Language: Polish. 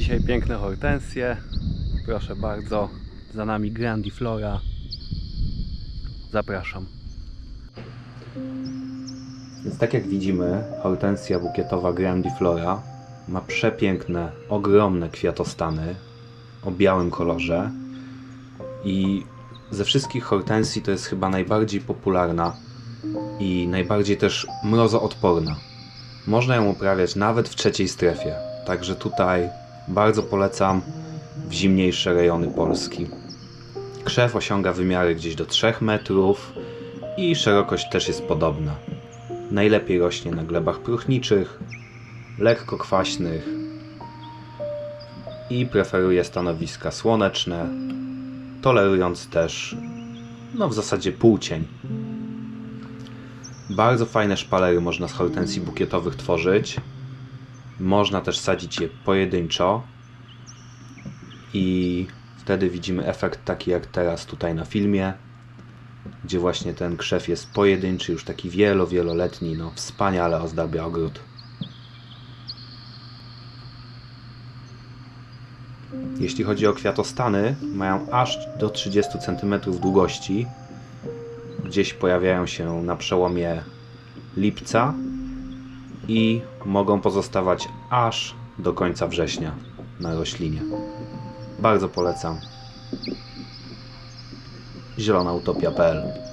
Dzisiaj piękne hortensje. Proszę bardzo. Za nami Grandiflora. Zapraszam. Więc tak jak widzimy, hortensja bukietowa Grandiflora ma przepiękne, ogromne kwiatostany o białym kolorze i ze wszystkich hortensji to jest chyba najbardziej popularna i najbardziej też mrozoodporna. Można ją uprawiać nawet w trzeciej strefie, także tutaj bardzo polecam w zimniejsze rejony Polski. Krzew osiąga wymiary gdzieś do 3 metrów i szerokość też jest podobna. Najlepiej rośnie na glebach próchniczych, lekko kwaśnych i preferuje stanowiska słoneczne, tolerując też no w zasadzie półcień. Bardzo fajne szpalery można z hortensji bukietowych tworzyć. Można też sadzić je pojedynczo i wtedy widzimy efekt taki jak teraz tutaj na filmie, gdzie właśnie ten krzew jest pojedynczy, już taki wielo, wieloletni, no wspaniale ozdabia ogród. Jeśli chodzi o kwiatostany, mają aż do 30 cm długości. Gdzieś pojawiają się na przełomie lipca i mogą pozostawać aż do końca września na roślinie. Bardzo polecam. zielonautopia.pl